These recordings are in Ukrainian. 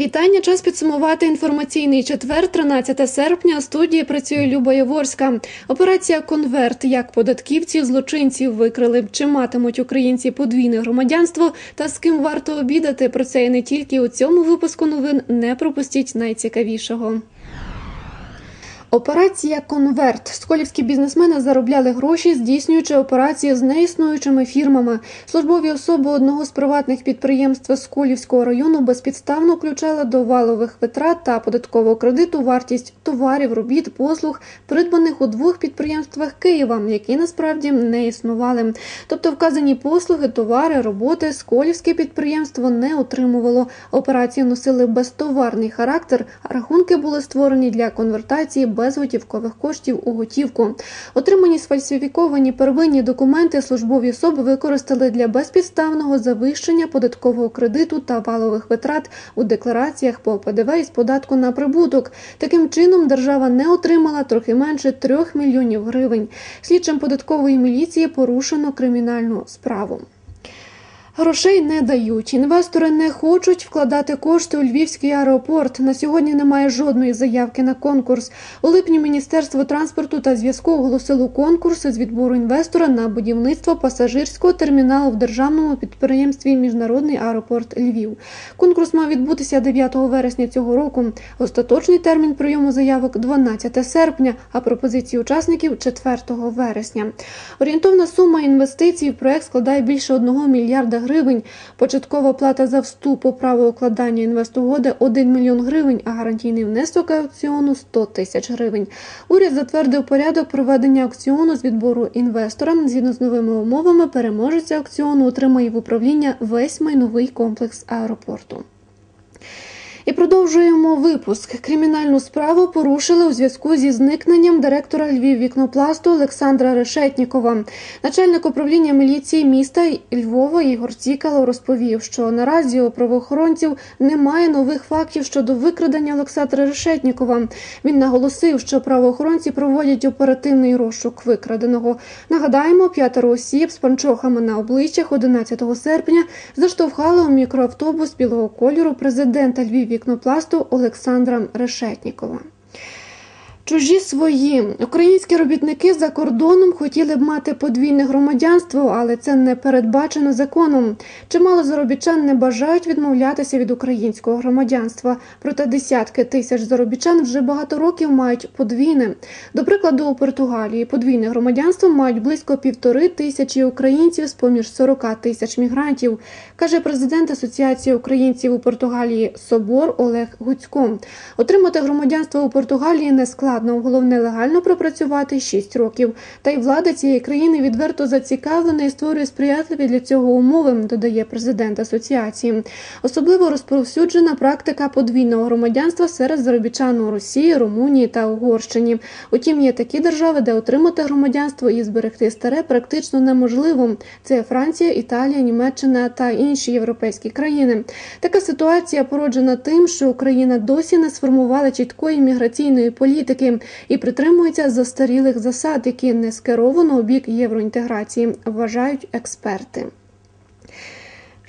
вітання. Час підсумувати інформаційний четвер, 13 серпня. Студії працює Люба Яворська. Операція Конверт. Як податківці злочинців викрили, чи матимуть українці подвійне громадянство та з ким варто обідати. Про це і не тільки у цьому випуску новин. Не пропустіть найцікавішого. Операція Конверт. Сколівські бізнесмени заробляли гроші, здійснюючи операції з неіснуючими фірмами. Службові особи одного з приватних підприємств Сколівського району безпідставно включали до валових витрат та податкового кредиту вартість товарів, робіт, послуг, придбаних у двох підприємствах Києва, які насправді не існували. Тобто, вказані послуги, товари, роботи Сколівське підприємство не отримувало. Операції носили безтоварний характер, а рахунки були створені для конвертації безготівкових коштів у готівку. Отримані сфальсифіковані первинні документи службові особи використали для безпідставного завищення податкового кредиту та валових витрат у деклараціях по ПДВ із податку на прибуток. Таким чином держава не отримала трохи менше трьох мільйонів гривень. Слідчим податкової міліції порушено кримінальну справу. Грошей не дають. Інвестори не хочуть вкладати кошти у Львівський аеропорт. На сьогодні немає жодної заявки на конкурс. У липні Міністерство транспорту та зв'язку оголосило конкурс з відбору інвестора на будівництво пасажирського терміналу в державному підприємстві Міжнародний аеропорт Львів. Конкурс мав відбутися 9 вересня цього року. Остаточний термін прийому заявок 12 серпня, а пропозиції учасників 4 вересня. Орієнтовна сума інвестицій в проект складає більше 1 мільярда гривень. Початкова плата за вступ у право укладання інвестугоди 1 мільйон гривень, а гарантійний внесок аукціону 100 тисяч гривень. Уряд затвердив порядок проведення аукціону з відбору інвестора. Згідно з новими умовами, переможець аукціону отримає в управління весь майновий комплекс аеропорту. І продовжуємо випуск. Кримінальну справу порушили у зв'язку зі зникненням директора Львів вікнопласту Олександра Решетнікова. Начальник управління міліції міста Львова Ігор Цікало розповів, що наразі у правоохоронців немає нових фактів щодо викрадення Олександра Решетнікова. Він наголосив, що правоохоронці проводять оперативний розшук викраденого. Нагадаємо, п'ятеро осіб з панчохами на обличчях 11 серпня заштовхали у мікроавтобус білого кольору президента Львів вікнопласту Олександра Решетнікова. Чужі свої українські робітники за кордоном хотіли б мати подвійне громадянство, але це не передбачено законом. Чимало заробітчан не бажають відмовлятися від українського громадянства. Проте десятки тисяч заробітчан вже багато років мають подвійне. До прикладу, у Португалії подвійне громадянство мають близько півтори тисячі українців з поміж 40 тисяч мігрантів, каже президент Асоціації українців у Португалії Собор Олег Гуцько. Отримати громадянство у Португалії не складно складно, головне легально пропрацювати 6 років. Та й влада цієї країни відверто зацікавлена і створює сприятливі для цього умови, додає президент асоціації. Особливо розповсюджена практика подвійного громадянства серед заробітчан у Росії, Румунії та Угорщині. Утім, є такі держави, де отримати громадянство і зберегти старе практично неможливо. Це Франція, Італія, Німеччина та інші європейські країни. Така ситуація породжена тим, що Україна досі не сформувала чіткої міграційної політики і притримується застарілих засад, які не скеровано у бік євроінтеграції, вважають експерти.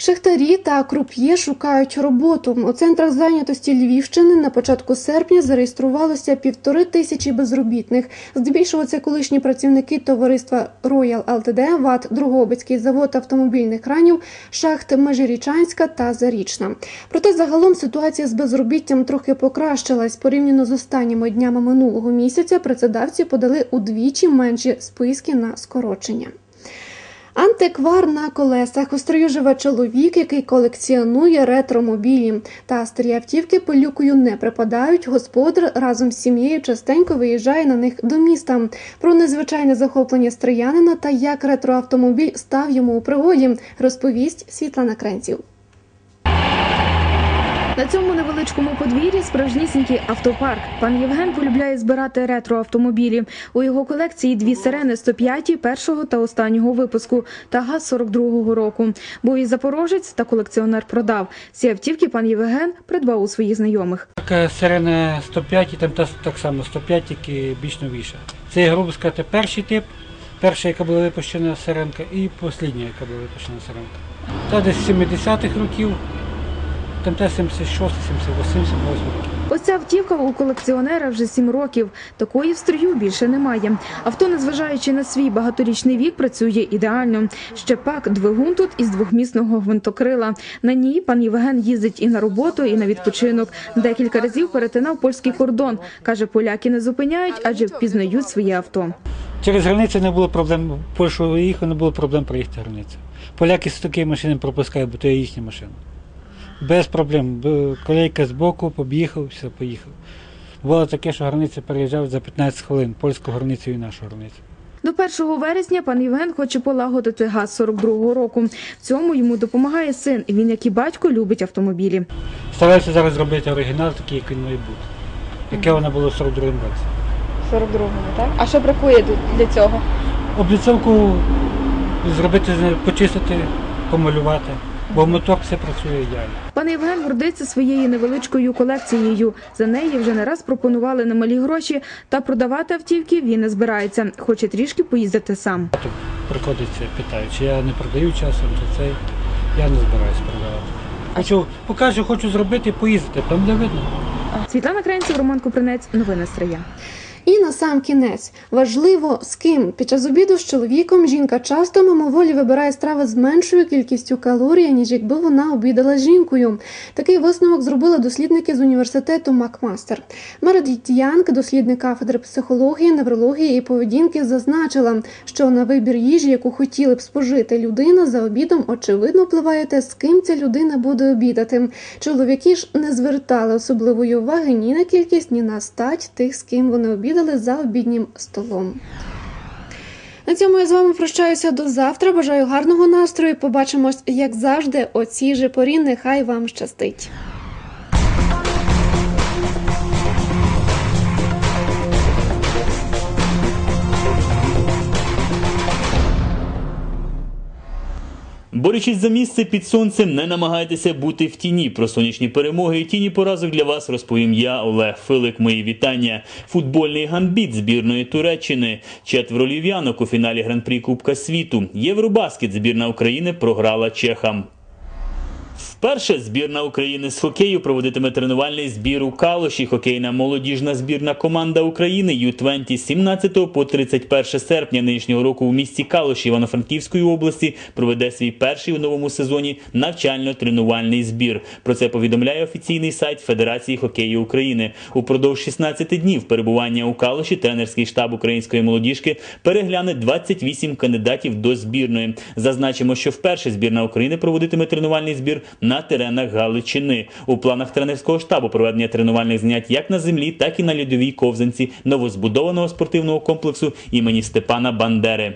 Шахтарі та круп'є шукають роботу. У центрах зайнятості Львівщини на початку серпня зареєструвалося півтори тисячі безробітних. Здебільшого це колишні працівники товариства Роял ЛТД, ВАТ, Другобицький завод автомобільних кранів, шахт Межирічанська та Зарічна. Проте загалом ситуація з безробіттям трохи покращилась. Порівняно з останніми днями минулого місяця працедавці подали удвічі менші списки на скорочення. Антиквар на колесах остроюжива чоловік, який колекціонує ретромобілі. Та старі автівки пилюкою не припадають. Господар разом з сім'єю частенько виїжджає на них до міста. Про незвичайне захоплення стріянина та як ретроавтомобіль став йому у пригоді, розповість Світлана Кренців. На цьому невеличкому подвір'ї справжнісінький автопарк. Пан Євген полюбляє збирати ретро-автомобілі. У його колекції дві сирени 105 першого та останнього випуску та ГАЗ 42-го року. Був і запорожець та колекціонер продав. Ці автівки пан Євген придбав у своїх знайомих. Так, сирена 105 і там та- так само 105, тільки більш новіша. Це, грубо сказати, перший тип, перша, яка була випущена сиренка, і послідня, яка була випущена сиренка. Та десь з 70-х років там те 76, 78, 78 роки. Ось ця автівка у колекціонера вже сім років. Такої в строю більше немає. Авто, незважаючи на свій багаторічний вік, працює ідеально. Ще пак двигун тут із двохмісного гвинтокрила. На ній пан Євген їздить і на роботу, і на відпочинок. Декілька разів перетинав польський кордон. Каже, поляки не зупиняють, адже впізнають своє авто. Через границю не було проблем. В Польщу виїхав, не було проблем проїхати границю. Поляки з такої машини пропускають, бо то є їхня машина. Без проблем. Колейка з боку, поб'їхав, все, поїхав. Було таке, що границя переїжджав за 15 хвилин, польську границю і нашу границю. До 1 вересня пан Євген хоче полагодити газ 42-го року. В цьому йому допомагає син. Він, як і батько, любить автомобілі. Стараюся зараз зробити оригінал, такий, як він має бути. Яке воно було в 42-му році. 42-му, так? А що бракує для цього? Обліцовку зробити, почистити, помалювати, бо мотор все працює ідеально. Пан Євген гордиться своєю невеличкою колекцією. За неї вже не раз пропонували немалі гроші, та продавати автівки він не збирається. Хоче трішки поїздити сам. Приходиться, питають, чи я не продаю часом, чи цей. Я не збираюся продавати. Хочу, покажу, хочу зробити, поїздити, там де видно. Світлана Кренців, Роман Купринець. Новини Стрия. І на сам кінець важливо з ким під час обіду з чоловіком жінка часто мимоволі вибирає страви з меншою кількістю калорій, ніж якби вона обідала жінкою. Такий висновок зробили дослідники з університету Макмастер. Мередіт Янг, дослідник кафедри психології, неврології і поведінки, зазначила, що на вибір їжі, яку хотіли б спожити людина за обідом, очевидно впливає те, з ким ця людина буде обідати. Чоловіки ж не звертали особливої уваги ні на кількість, ні на стать тих, з ким вони обідали за обіднім столом. На цьому я з вами прощаюся до завтра. Бажаю гарного настрою. Побачимось, як завжди, о цій же порі. Нехай вам щастить. Борючись за місце під сонцем, не намагайтеся бути в тіні. Про сонячні перемоги і тіні поразок для вас розповім я, Олег Филик. Мої вітання. Футбольний гамбіт збірної Туреччини. Четверо лів'янок у фіналі гран-прі Кубка світу. Євробаскет збірна України програла чехам. Вперше збірна України з хокею проводитиме тренувальний збір у Калуші. Хокейна молодіжна збірна команда України Ю-20 з 17 по 31 серпня нинішнього року у місті Калуші Івано-Франківської області проведе свій перший у новому сезоні навчально-тренувальний збір. Про це повідомляє офіційний сайт Федерації хокею України. Упродовж 16 днів перебування у Калуші тренерський штаб української молодіжки перегляне 28 кандидатів до збірної. Зазначимо, що вперше збірна України проводитиме тренувальний збір на теренах Галичини. У планах тренерського штабу проведення тренувальних занять як на землі, так і на льодовій ковзанці новозбудованого спортивного комплексу імені Степана Бандери.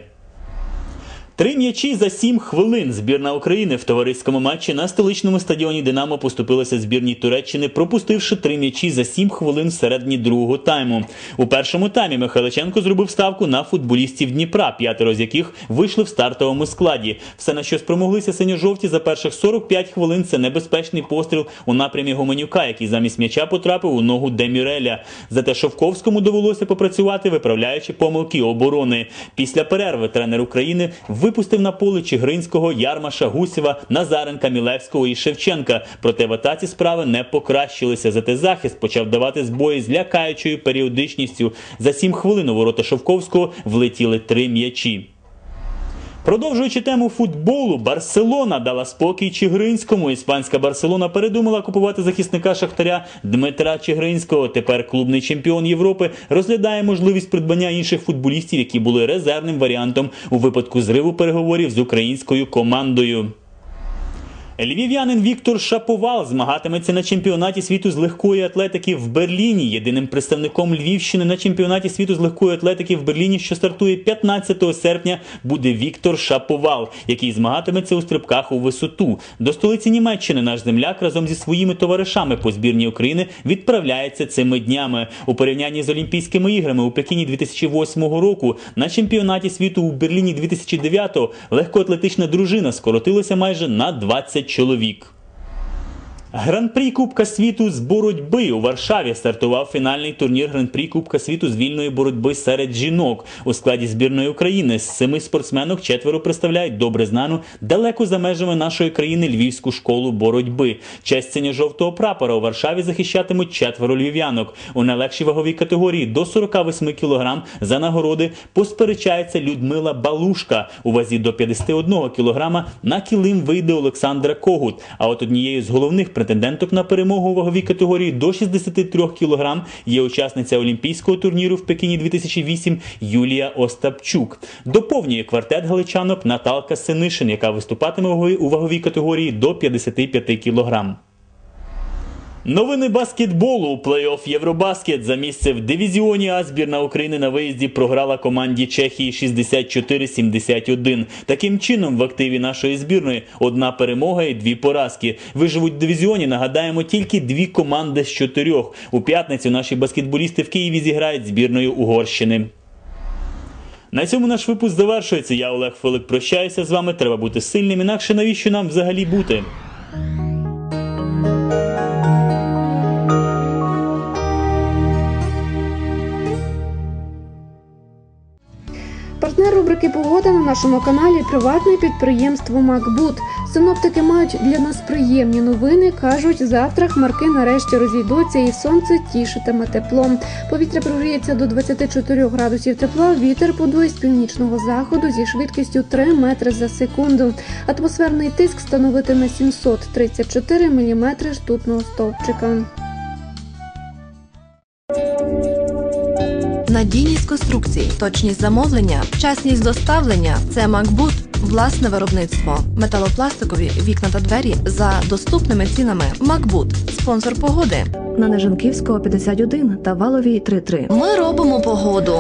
Три м'ячі за сім хвилин. Збірна України в товариському матчі на столичному стадіоні Динамо поступилася збірній Туреччини, пропустивши три м'ячі за сім хвилин всередині другого тайму. У першому таймі Михайличенко зробив ставку на футболістів Дніпра, п'ятеро з яких вийшли в стартовому складі. Все на що спромоглися синьо-жовті за перших 45 хвилин. Це небезпечний постріл у напрямі Гоменюка, який замість м'яча потрапив у ногу Демюреля. Зате Шовковському довелося попрацювати, виправляючи помилки оборони. Після перерви тренер України випустив на поле Чигринського, Ярмаша, Гусєва, Назаренка, Мілевського і Шевченка. Проте в атаці справи не покращилися. Зате захист почав давати збої з лякаючою періодичністю. За сім хвилин у ворота Шовковського влетіли три м'ячі. Продовжуючи тему футболу, Барселона дала спокій Чигринському. Іспанська Барселона передумала купувати захисника Шахтаря Дмитра Чигринського. Тепер клубний чемпіон Європи розглядає можливість придбання інших футболістів, які були резервним варіантом у випадку зриву переговорів з українською командою. Львів'янин Віктор Шаповал змагатиметься на чемпіонаті світу з легкої атлетики в Берліні. Єдиним представником Львівщини на чемпіонаті світу з легкої атлетики в Берліні, що стартує 15 серпня, буде Віктор Шаповал, який змагатиметься у стрибках у висоту. До столиці Німеччини наш земляк разом зі своїми товаришами по збірній України відправляється цими днями. У порівнянні з Олімпійськими іграми у Пекіні 2008 року на чемпіонаті світу у Берліні 2009 легкоатлетична дружина скоротилася майже на 20 чоловік. Гран-прі Кубка світу з боротьби у Варшаві стартував фінальний турнір Гран-прі Кубка світу з вільної боротьби серед жінок у складі збірної України. З семи спортсменок четверо представляють добре знану далеко за межами нашої країни львівську школу боротьби. Честь синьо-жовтого прапора у Варшаві захищатимуть четверо львів'янок. У найлегшій ваговій категорії до 48 кг за нагороди посперечається Людмила Балушка. У вазі до 51 кг на килим вийде Олександра Когут. А от однією з головних претенденток на перемогу у ваговій категорії до 63 кг є учасниця Олімпійського турніру в Пекіні 2008 Юлія Остапчук. Доповнює квартет галичанок Наталка Синишин, яка виступатиме у ваговій категорії до 55 кг. Новини баскетболу у плей-офф Євробаскет за місце в дивізіоні А збірна України на виїзді програла команді Чехії 64-71. Таким чином, в активі нашої збірної одна перемога і дві поразки. Виживуть в дивізіоні. Нагадаємо, тільки дві команди з чотирьох. У п'ятницю наші баскетболісти в Києві зіграють збірною Угорщини. На цьому наш випуск завершується. Я Олег Филик прощаюся з вами. Треба бути сильним. Інакше навіщо нам взагалі бути? Погода на нашому каналі приватне підприємство Макбут. Синоптики мають для нас приємні новини. кажуть, завтра хмарки нарешті розійдуться і сонце тішитиме теплом. Повітря прогріється до 24 градусів тепла. Вітер подує з північного заходу зі швидкістю 3 метри за секунду. Атмосферний тиск становитиме 734 міліметри ртутного стовпчика. Надійність конструкцій, точність замовлення, вчасність доставлення це Макбут, власне виробництво, металопластикові вікна та двері за доступними цінами. Макбут, спонсор погоди. На Нежанківського 51 та Валовій 33. Ми робимо погоду.